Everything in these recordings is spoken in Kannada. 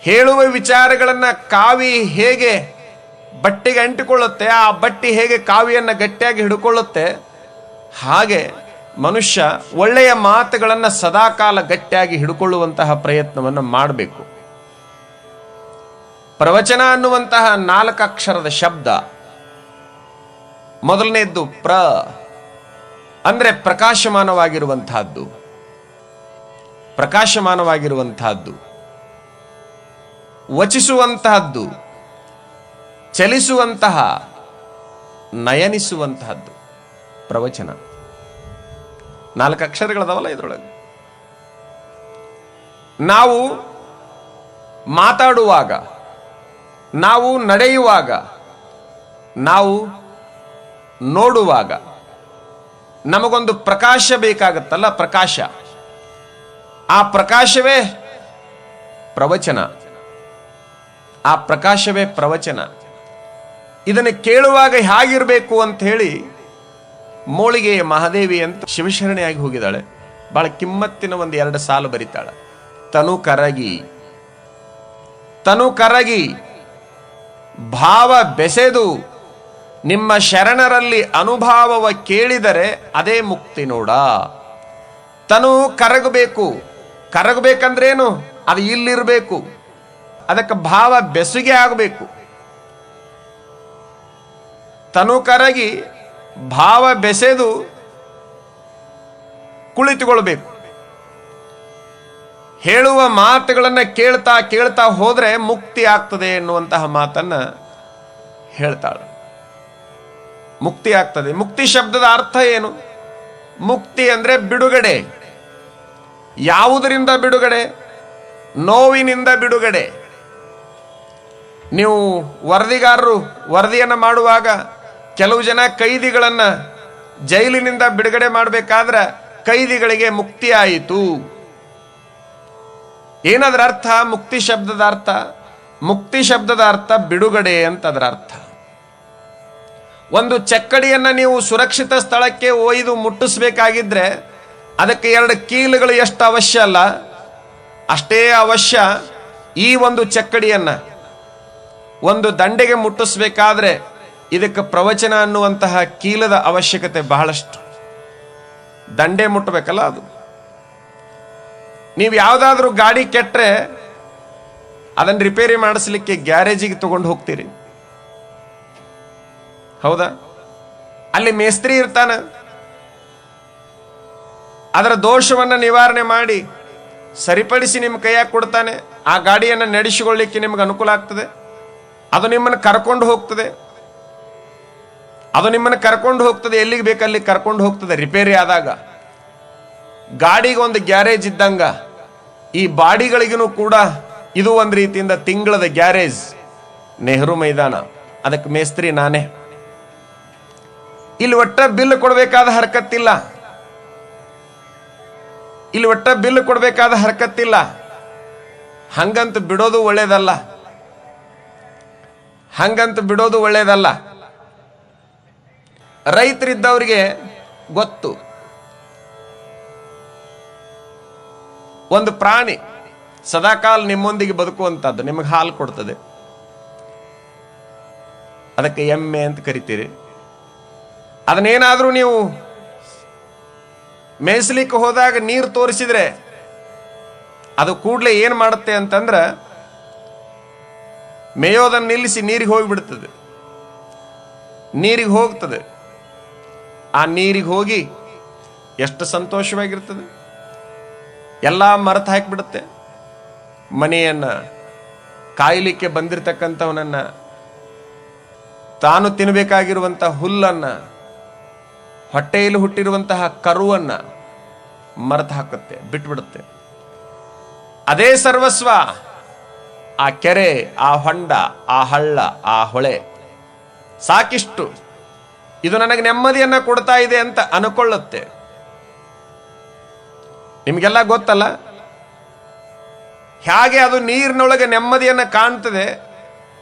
ಹೇಳುವ ವಿಚಾರಗಳನ್ನು ಕಾವಿ ಹೇಗೆ ಬಟ್ಟೆಗೆ ಅಂಟಿಕೊಳ್ಳುತ್ತೆ, ಆ ಬಟ್ಟೆ ಹೇಗೆ ಕಾವಿಯನ್ನು ಗಟ್ಟಿಯಾಗಿ ಹಿಡ್ಕೊಳ್ಳುತ್ತೆ, ಹಾಗೆ ಮನುಷ್ಯ ಒಳ್ಳೆಯ ಮಾತುಗಳನ್ನು ಸದಾಕಾಲ ಗಟ್ಟಿಯಾಗಿ ಹಿಡ್ಕೊಳ್ಳುವಂತಹ ಪ್ರಯತ್ನವನ್ನು ಮಾಡಬೇಕು. ಪ್ರವಚನ ಅನ್ನುವಂತಹ ನಾಲ್ಕು ಅಕ್ಷರದ ಶಬ್ದ. ಮೊದಲನೆಯದ್ದು ಪ್ರ, ಅಂದ್ರೆ ಪ್ರಕಾಶಮಾನವಾಗಿರುವಂತಹದ್ದು ಪ್ರಕಾಶಮಾನವಾಗಿರುವಂತಹದ್ದು ವಚಿಸುವಂತಹದ್ದು, ಚಲಿಸುವಂತಹ, ನಯನಿಸುವಂತಹದ್ದು. ಪ್ರವಚನ. ನಾಲ್ಕು ಅಕ್ಷರಗಳದಾವಲ್ಲ ಇದರೊಳಗೆ. ನಾವು ಮಾತಾಡುವಾಗ, ನಾವು ನಡೆಯುವಾಗ, ನಾವು ನೋಡುವಾಗ ನಮಗೊಂದು ಪ್ರಕಾಶ ಬೇಕಾಗತ್ತಲ್ಲ ಪ್ರಕಾಶ. ಆ ಪ್ರಕಾಶವೇ ಪ್ರವಚನ. ಆ ಪ್ರಕಾಶವೇ ಪ್ರವಚನ. ಇದನ್ನು ಕೇಳುವಾಗ ಹೇಗಿರಬೇಕು ಅಂತ ಹೇಳಿ ಮೋಳಿಗೆಯ ಮಹಾದೇವಿ ಅಂತ ಶಿವಶರಣೆಯಾಗಿ ಹೋಗಿದ್ದಾಳೆ. ಬಹಳ ಕಿಮ್ಮತ್ತಿನ ಒಂದು ಎರಡು ಸಾಲು ಬರೀತಾಳೆ. ತನು ಕರಗಿ ತನು ಕರಗಿ, ಭಾವ ಬೆಸೆದು ನಿಮ್ಮ ಶರಣರಲ್ಲಿ ಅನುಭಾವವ ಕೇಳಿದರೆ ಅದೇ ಮುಕ್ತಿ ನೋಡ. ತನು ಕರಗಬೇಕು. ಕರಗಬೇಕಂದ್ರೇನು? ಅದು ಇಲ್ಲಿರಬೇಕು. ಅದಕ್ಕೆ ಭಾವ ಬೆಸುಗೆ ಆಗಬೇಕು. ತನು ಕರಗಿ ಭಾವ ಬೆಸೆದು ಕುಳಿತುಕೊಳ್ಬೇಕು. ಹೇಳುವ ಮಾತುಗಳನ್ನು ಕೇಳ್ತಾ ಕೇಳ್ತಾ ಹೋದರೆ ಮುಕ್ತಿ ಆಗ್ತದೆ ಎನ್ನುವಂತಹ ಮಾತನ್ನು ಹೇಳ್ತಾಳೆ. ಮುಕ್ತಿ ಆಗ್ತದೆ. ಮುಕ್ತಿ ಶಬ್ದದ ಅರ್ಥ ಏನು? ಮುಕ್ತಿ ಅಂದರೆ ಬಿಡುಗಡೆ. ಯಾವುದರಿಂದ ಬಿಡುಗಡೆ? ನೋವಿನಿಂದ ಬಿಡುಗಡೆ. ನೀವು ವರದಿಗಾರರು ವರದಿಯನ್ನು ಮಾಡುವಾಗ ಕೆಲವು ಜನ ಕೈದಿಗಳನ್ನು ಜೈಲಿನಿಂದ ಬಿಡುಗಡೆ ಮಾಡಬೇಕಾದ್ರೆ ಕೈದಿಗಳಿಗೆ ಮುಕ್ತಿ ಆಯಿತು. ಏನದರ ಅರ್ಥ? ಮುಕ್ತಿ ಶಬ್ದದ ಅರ್ಥ? ಮುಕ್ತಿ ಶಬ್ದದ ಅರ್ಥ ಬಿಡುಗಡೆ ಅಂತ ಅದರ ಅರ್ಥ. ಒಂದು ಚಕ್ಕಡಿಯನ್ನ ನೀವು ಸುರಕ್ಷಿತ ಸ್ಥಳಕ್ಕೆ ಒಯ್ದು ಮುಟ್ಟಿಸ್ಬೇಕಾಗಿದ್ರೆ ಅದಕ್ಕೆ ಎರಡು ಕೀಲುಗಳು ಎಷ್ಟು ಅವಶ್ಯ ಅಲ್ಲ? ಅಷ್ಟೇ ಅವಶ್ಯ ಈ ಒಂದು ಚಕ್ಕಡಿಯನ್ನ. ಒಂದು ದಂಡೆಗೆ ಮುಟ್ಟಿಸ್ಬೇಕಾದ್ರೆ ಇದಕ್ಕೆ ಪ್ರವಚನ ಅನ್ನುವಂತಹ ಕೀಲದ ಅವಶ್ಯಕತೆ ಬಹಳಷ್ಟು. ದಂಡೆ ಮುಟ್ಟಬೇಕಲ್ಲ ಅದು. ನೀವು ಯಾವುದಾದ್ರೂ ಗಾಡಿ ಕೆಟ್ಟರೆ ಅದನ್ನು ರಿಪೇರಿ ಮಾಡಿಸ್ಲಿಕ್ಕೆ ಗ್ಯಾರೇಜಿಗೆ ತಗೊಂಡು ಹೋಗ್ತೀರಿ. ಹೌದಾ? ಅಲ್ಲಿ ಮೇಸ್ತ್ರಿ ಇರ್ತಾನ. ಅದರ ದೋಷವನ್ನು ನಿವಾರಣೆ ಮಾಡಿ ಸರಿಪಡಿಸಿ ನಿಮ್ಮ ಕೈಯಾಗ ಕೊಡ್ತಾನೆ. ಆ ಗಾಡಿಯನ್ನು ನಡೆಸಿಕೊಳ್ಳಿಕ್ಕೆ ನಿಮ್ಗೆ ಅನುಕೂಲ ಆಗ್ತದೆ. ಅದು ನಿಮ್ಮನ್ನು ಕರ್ಕೊಂಡು ಹೋಗ್ತದೆ. ಅದು ನಿಮ್ಮನ್ನು ಕರ್ಕೊಂಡು ಹೋಗ್ತದೆ, ಎಲ್ಲಿಗೆ ಬೇಕಲ್ಲಿ ಕರ್ಕೊಂಡು ಹೋಗ್ತದೆ, ರಿಪೇರಿ ಆದಾಗ. ಗಾಡಿಗೆ ಒಂದು ಗ್ಯಾರೇಜ್ ಇದ್ದಂಗ, ಈ ಬಾಡಿಗಳಿಗೂ ಕೂಡ ಇದು ಒಂದು ರೀತಿಯಿಂದ ತಿಂಗಳದ ಗ್ಯಾರೇಜ್. ನೆಹರು ಮೈದಾನ. ಅದಕ್ಕೆ ಮೇಸ್ತ್ರಿ ನಾನೇ. ಇಲ್ಲಿ ಒಟ್ಟ ಬಿಲ್ ಕೊಡಬೇಕಾದ ಹರಕತ್ತಿಲ್ಲ. ಇಲ್ಲಿ ಒಟ್ಟ ಬಿಲ್ ಕೊಡಬೇಕಾದ ಹರಕತ್ತಿಲ್ಲ. ಹಂಗಂತ ಬಿಡೋದು ಒಳ್ಳೇದಲ್ಲ. ಹಂಗಂತ ಬಿಡೋದು ಒಳ್ಳೇದಲ್ಲ. ರೈತರಿದ್ದವ್ರಿಗೆ ಗೊತ್ತು. ಒಂದು ಪ್ರಾಣಿ ಸದಾಕಾಲ ನಿಮ್ಮೊಂದಿಗೆ ಬದುಕುವಂಥದ್ದು ನಿಮಗೆ ಹಾಲು ಕೊಡ್ತದೆ. ಅದಕ್ಕೆ ಎಮ್ಮೆ ಅಂತ ಕರಿತೀರಿ. ಅದನ್ನೇನಾದರೂ ನೀವು ಮೇಯಿಸ್ಲಿಕ್ಕೆ ಹೋದಾಗ ನೀರು ತೋರಿಸಿದ್ರೆ ಅದು ಕೂಡಲೇ ಏನು ಮಾಡುತ್ತೆ ಅಂತಂದ್ರೆ ಮೇಯೋದನ್ನು ನಿಲ್ಲಿಸಿ ನೀರಿಗೆ ಹೋಗಿಬಿಡ್ತದೆ. ನೀರಿಗೆ ಹೋಗ್ತದೆ. ಆ ನೀರಿಗೆ ಹೋಗಿ ಎಷ್ಟು ಸಂತೋಷವಾಗಿರ್ತದೆ. ಎಲ್ಲ ಮರೆತು ಹಾಕಿಬಿಡುತ್ತೆ. ಮನೆಯನ್ನು ಕಾಯಲಿಕ್ಕೆ ಬಂದಿರತಕ್ಕಂಥವನನ್ನು ತಾನು ತಿನ್ನಬೇಕಾಗಿರುವಂಥ ಹುಲ್ಲನ್ನು, ಹೊಟ್ಟೆಯಲ್ಲಿ ಹುಟ್ಟಿರುವಂತಹ ಕರುವನ್ನು ಮರೆತು ಹಾಕುತ್ತೆ, ಬಿಟ್ಬಿಡುತ್ತೆ. ಅದೇ ಸರ್ವಸ್ವ. ಆ ಕೆರೆ, ಆ ಹೊಂಡ, ಆ ಹಳ್ಳ, ಆ ಹೊಳೆ. ಸಾಕಿಷ್ಟು. ಇದು ನನಗೆ ನೆಮ್ಮದಿಯನ್ನ ಕೊಡ್ತಾ ಇದೆ ಅಂತ ಅನ್ಕೊಳ್ಳುತ್ತೆ. ನಿಮಗೆಲ್ಲ ಗೊತ್ತಲ್ಲ? ಹೇಗೆ ಅದು ನೀರಿನೊಳಗೆ ನೆಮ್ಮದಿಯನ್ನು ಕಾಣ್ತದೆ?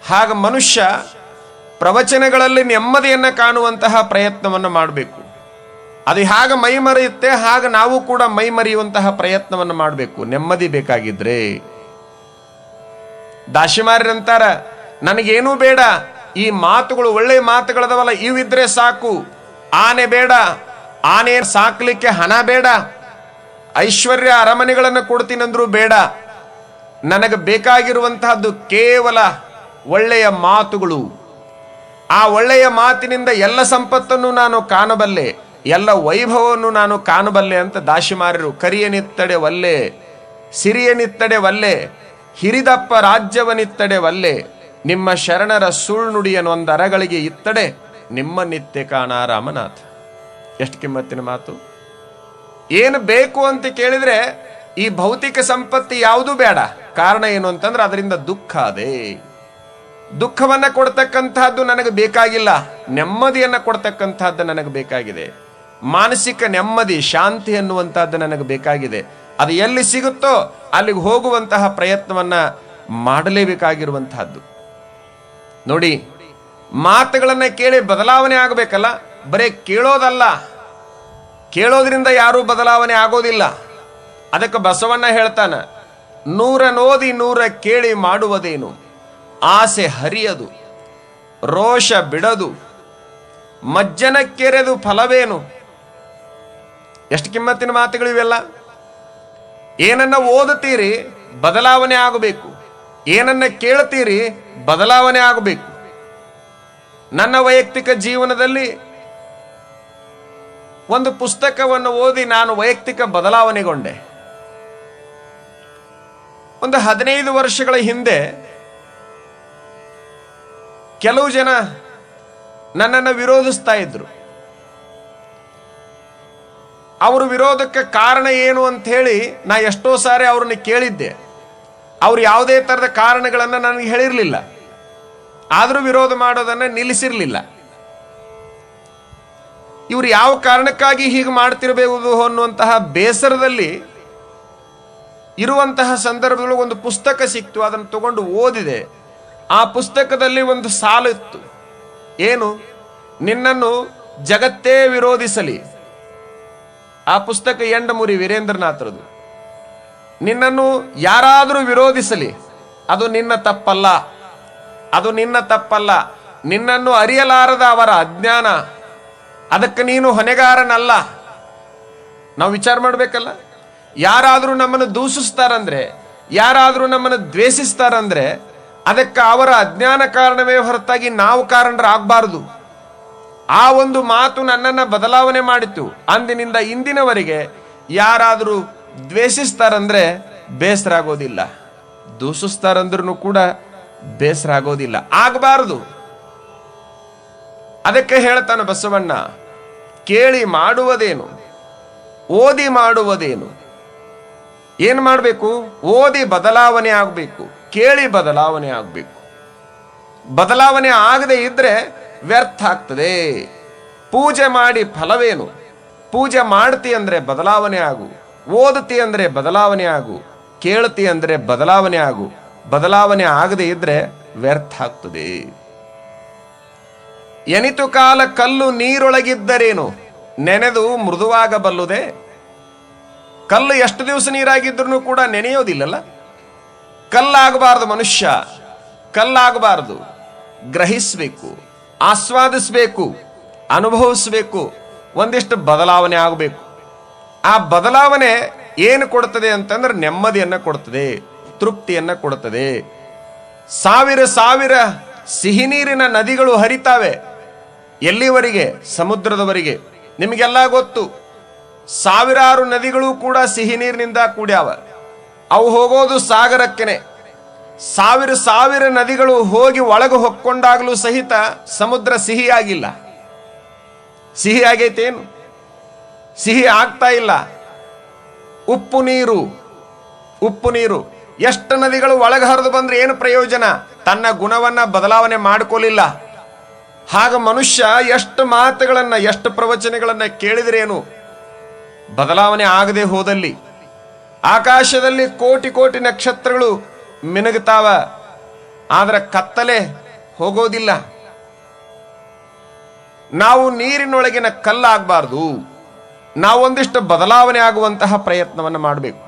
ಹಾಗ ಮನುಷ್ಯ ಪ್ರವಚನಗಳಲ್ಲಿ ನೆಮ್ಮದಿಯನ್ನು ಕಾಣುವಂತಹ ಪ್ರಯತ್ನವನ್ನು ಮಾಡಬೇಕು. ಅದು ಹೇಗೆ ಮೈ ಮರೆಯುತ್ತೆ ಹಾಗ ನಾವು ಕೂಡ ಮೈ ಮರೆಯುವಂತಹ ಪ್ರಯತ್ನವನ್ನು ಮಾಡಬೇಕು. ನೆಮ್ಮದಿ ಬೇಕಾಗಿದ್ರೆ. ದಾಶಿಮಾರ್ಯರಂತಾರ ನನಗೇನೂ ಬೇಡ, ಈ ಮಾತುಗಳು ಒಳ್ಳೆ ಮಾತುಗಳದವಲ್ಲ, ಇವಿದ್ರೆ ಸಾಕು. ಆನೆ ಬೇಡ ಆನೆ ಸಾಕ್ಲಿಕ್ಕೆ ಹಣ ಬೇಡ. ಐಶ್ವರ್ಯ ಅರಮನೆಗಳನ್ನು ಕೊಡ್ತೀನಂದ್ರೂ ಬೇಡ. ನನಗೆ ಬೇಕಾಗಿರುವಂತಹದ್ದು ಕೇವಲ ಒಳ್ಳೆಯ ಮಾತುಗಳು. ಆ ಒಳ್ಳೆಯ ಮಾತಿನಿಂದ ಎಲ್ಲ ಸಂಪತ್ತನ್ನು ನಾನು ಕಾಣಬಲ್ಲೆ, ಎಲ್ಲ ವೈಭವವನ್ನು ನಾನು ಕಾಣಬಲ್ಲೆ ಅಂತ ದಾಶಿಮಾರರು ಕರಿಯನಿತ್ತಡೆ ವಲ್ಲೆ, ಸಿರಿಯನಿತ್ತಡೆ ವಲ್ಲೆ ಹಿರಿದಪ್ಪ ರಾಜ್ಯವನಿತ್ತಡೆ ವಲ್ಲೆ ನಿಮ್ಮ ಶರಣರ ಸುಳ್ನುಡಿಯನ್ನೊಂದು ಅರಗಳಿಗೆ ಇತ್ತಡೆ, ನಿಮ್ಮ ನಿತ್ಯ ಕಾಣ ರಾಮನಾಥ. ಎಷ್ಟು ಕಿಮ್ಮತ್ತಿನ ಮಾತು? ಏನು ಬೇಕು ಅಂತ ಕೇಳಿದ್ರೆ ಈ ಭೌತಿಕ ಸಂಪತ್ತಿ ಯಾವುದೂ ಬೇಡ. ಕಾರಣ ಏನು ಅಂತಂದ್ರೆ ಅದರಿಂದ ದುಃಖ ಅದೇ. ದುಃಖವನ್ನ ಕೊಡ್ತಕ್ಕಂತಹದ್ದು ನನಗೆ ಬೇಕಾಗಿಲ್ಲ. ನೆಮ್ಮದಿಯನ್ನ ಕೊಡ್ತಕ್ಕಂತಹದ್ದು ನನಗೆ ಬೇಕಾಗಿದೆ. ಮಾನಸಿಕ ನೆಮ್ಮದಿ, ಶಾಂತಿ ಅನ್ನುವಂತಹದ್ದು ನನಗೆ ಬೇಕಾಗಿದೆ. ಅದು ಎಲ್ಲಿ ಸಿಗುತ್ತೋ ಅಲ್ಲಿಗೆ ಹೋಗುವಂತಹ ಪ್ರಯತ್ನವನ್ನ ಮಾಡಲೇಬೇಕಾಗಿರುವಂತಹದ್ದು. ನೋಡಿ, ಮಾತುಗಳನ್ನು ಕೇಳಿ ಬದಲಾವಣೆ ಆಗಬೇಕಲ್ಲ? ಬರೇ ಕೇಳೋದಲ್ಲ. ಕೇಳೋದ್ರಿಂದ ಯಾರೂ ಬದಲಾವಣೆ ಆಗೋದಿಲ್ಲ. ಅದಕ್ಕೆ ಬಸವಣ್ಣ ಹೇಳ್ತಾನೆ, ನೂರ ನೋದಿ ನೂರ ಕೇಳಿ ಮಾಡುವುದೇನು? ಆಸೆ ಹರಿಯದು, ರೋಷ ಬಿಡದು, ಮಜ್ಜನ ಕೆರೆದು ಫಲವೇನು? ಎಷ್ಟು ಕಿಮ್ಮತ್ತಿನ ಮಾತುಗಳು ಇವೆಲ್ಲ ಏನನ್ನ ಓದುತ್ತೀರಿ ಬದಲಾವಣೆ ಆಗಬೇಕು. ಏನನ್ನ ಕೇಳ್ತೀರಿ ಬದಲಾವಣೆ ಆಗಬೇಕು. ನನ್ನ ವೈಯಕ್ತಿಕ ಜೀವನದಲ್ಲಿ ಒಂದು ಪುಸ್ತಕವನ್ನು ಓದಿ ನಾನು ವೈಯಕ್ತಿಕ ಬದಲಾವಣೆಗೊಂಡೆ. ಒಂದು ಹದಿನೈದು ವರ್ಷಗಳ ಹಿಂದೆ ಕೆಲವು ಜನ ನನ್ನನ್ನು ವಿರೋಧಿಸ್ತಾ ಇದ್ರು. ಅವರು ವಿರೋಧಕ್ಕೆ ಕಾರಣ ಏನು ಅಂತ ಹೇಳಿ ನಾ ಎಷ್ಟೋ ಸಾರಿ ಅವ್ರನ್ನ ಕೇಳಿದ್ದೆ. ಅವ್ರು ಯಾವುದೇ ಥರದ ಕಾರಣಗಳನ್ನು ನನಗೆ ಹೇಳಿರಲಿಲ್ಲ. ಆದರೂ ವಿರೋಧ ಮಾಡೋದನ್ನು ನಿಲ್ಲಿಸಿರಲಿಲ್ಲ. ಇವರು ಯಾವ ಕಾರಣಕ್ಕಾಗಿ ಹೀಗೆ ಮಾಡ್ತಿರಬೇಕು ಅನ್ನುವಂತಹ ಬೇಸರದಲ್ಲಿ ಇರುವಂತಹ ಸಂದರ್ಭದಲ್ಲಿ ಒಂದು ಪುಸ್ತಕ ಸಿಕ್ತು, ಅದನ್ನು ತಗೊಂಡು ಓದಿದೆ. ಆ ಪುಸ್ತಕದಲ್ಲಿ ಒಂದು ಸಾಲು ಇತ್ತು. ಏನು? ನಿನ್ನನ್ನು ಜಗತ್ತೇ ವಿರೋಧಿಸಲಿ. ಆ ಪುಸ್ತಕ ಎಂಡಮುರಿ ವೀರೇಂದ್ರನಾಥರದು. ನಿನ್ನನ್ನು ಯಾರಾದರೂ ವಿರೋಧಿಸಲಿ, ಅದು ನಿನ್ನ ತಪ್ಪಲ್ಲ. ಅದು ನಿನ್ನ ತಪ್ಪಲ್ಲ. ನಿನ್ನನ್ನು ಅರಿಯಲಾರದ ಅವರ ಅಜ್ಞಾನ, ಅದಕ್ಕೆ ನೀನು ಹೊಣೆಗಾರನಲ್ಲ. ನಾವು ವಿಚಾರ ಮಾಡಬೇಕಲ್ಲ? ಯಾರಾದರೂ ನಮ್ಮನ್ನು ದೂಷಿಸ್ತಾರಂದ್ರೆ, ಯಾರಾದರೂ ನಮ್ಮನ್ನು ದ್ವೇಷಿಸ್ತಾರಂದ್ರೆ, ಅದಕ್ಕೆ ಅವರ ಅಜ್ಞಾನ ಕಾರಣವೇ ಹೊರತಾಗಿ ನಾವು ಕಾರಣರಾಗಬಾರದು. ಆ ಒಂದು ಮಾತು ನನ್ನನ್ನು ಬದಲಾವಣೆ ಮಾಡಿತು. ಅಂದಿನಿಂದ ಇಂದಿನವರೆಗೆ ಯಾರಾದರೂ ದ್ವೇಷಿಸ್ತಾರಂದ್ರೆ ಬೇಸರ ಆಗೋದಿಲ್ಲ ದೂಷಿಸ್ತಾರಂದ್ರೂ ಕೂಡ ಬೇಸರ ಆಗೋದಿಲ್ಲ ಆಗಬಾರದು. ಅದಕ್ಕೆ ಹೇಳ್ತಾನೆ ಬಸವಣ್ಣ, ಕೇಳಿ ಮಾಡುವುದೇನು? ಓದಿ ಮಾಡುವುದೇನು? ಏನು ಮಾಡಬೇಕು? ಓದಿ ಬದಲಾವಣೆ ಆಗಬೇಕು. ಕೇಳಿ ಬದಲಾವಣೆ ಆಗಬೇಕು. ಬದಲಾವಣೆ ಆಗದೆ ಇದ್ರೆ ವ್ಯರ್ಥ ಆಗ್ತದೆ. ಪೂಜೆ ಮಾಡಿ ಫಲವೇನು? ಪೂಜೆ ಮಾಡ್ತಿ ಅಂದ್ರೆ ಬದಲಾವಣೆ ಆಗು. ಓದತಿ ಅಂದ್ರೆ ಬದಲಾವಣೆ ಆಗು. ಕೇಳ್ತಿ ಅಂದ್ರೆ ಬದಲಾವಣೆ ಆಗು. ಬದಲಾವಣೆ ಆಗದೆ ಇದ್ರೆ ವ್ಯರ್ಥ ಆಗ್ತದೆ. ಎನಿತು ಕಾಲ ಕಲ್ಲು ನೀರೊಳಗಿದ್ದರೇನು? ನೆನೆದು ಮೃದುವಾಗಬಲ್ಲುದೆ ಕಲ್ಲು ಎಷ್ಟು ದಿವಸ ನೀರಾಗಿದ್ರೂ ಕೂಡ ನೆನೆಯೋದಿಲ್ಲಲ್ಲ? ಕಲ್ಲಾಗಬಾರದು ಮನುಷ್ಯ. ಕಲ್ಲಾಗಬಾರದು. ಗ್ರಹಿಸಬೇಕು, ಆಸ್ವಾದಿಸಬೇಕು, ಅನುಭವಿಸಬೇಕು, ಒಂದಿಷ್ಟು ಬದಲಾವಣೆ ಆಗಬೇಕು. ಆ ಬದಲಾವಣೆ ಏನು ಕೊಡ್ತದೆ ಅಂತಂದ್ರೆ ನೆಮ್ಮದಿಯನ್ನು ಕೊಡ್ತದೆ, ತೃಪ್ತಿಯನ್ನು ಕೊಡ್ತದೆ. ಸಾವಿರ ಸಾವಿರ ಸಿಹಿ ನೀರಿನ ನದಿಗಳು ಹರಿತಾವೆ ಎಲ್ಲಿವರೆಗೆ? ಸಮುದ್ರದವರೆಗೆ. ನಿಮಗೆಲ್ಲ ಗೊತ್ತು, ಸಾವಿರಾರು ನದಿಗಳು ಕೂಡ ಸಿಹಿ ನೀರಿನಿಂದ ಕೂಡ್ಯಾವ. ಅವು ಹೋಗೋದು ಸಾಗರಕ್ಕೆನೆ. ಸಾವಿರ ಸಾವಿರ ನದಿಗಳು ಹೋಗಿ ಒಳಗೆ ಹೊಕ್ಕೊಂಡಾಗಲೂ ಸಹಿತ ಸಮುದ್ರ ಸಿಹಿಯಾಗಿಲ್ಲ. ಸಿಹಿ ಆಗೈತೇನು ಸಿಹಿ ಆಗ್ತಾ ಇಲ್ಲ. ಉಪ್ಪು ನೀರು ಉಪ್ಪು ನೀರು. ಎಷ್ಟು ನದಿಗಳು ಒಳಗೆ ಹರಿದು ಬಂದ್ರೆ ಏನು ಪ್ರಯೋಜನ? ತನ್ನ ಗುಣವನ್ನ ಬದಲಾವಣೆ ಮಾಡ್ಕೊಲಿಲ್ಲ. ಹಾಗ ಮನುಷ್ಯ ಎಷ್ಟು ಮಾತುಗಳನ್ನ, ಎಷ್ಟು ಪ್ರವಚನಗಳನ್ನ ಕೇಳಿದ್ರೇನು? ಬದಲಾವಣೆ ಆಗದೆ ಹೋದಲ್ಲಿ. ಆಕಾಶದಲ್ಲಿ ಕೋಟಿ ಕೋಟಿ ನಕ್ಷತ್ರಗಳು ಮಿನುಗುತ್ತಾವ. ಆದರೆ ಕತ್ತಲೆ ಹೋಗೋದಿಲ್ಲ. ನಾವು ನೀರಿನೊಳಗಿನ ಕಲ್ಲಾಗಬಾರ್ದು. ನಾವೊಂದಿಷ್ಟು ಬದಲಾವಣೆ ಆಗುವಂತಹ ಪ್ರಯತ್ನವನ್ನು ಮಾಡಬೇಕು.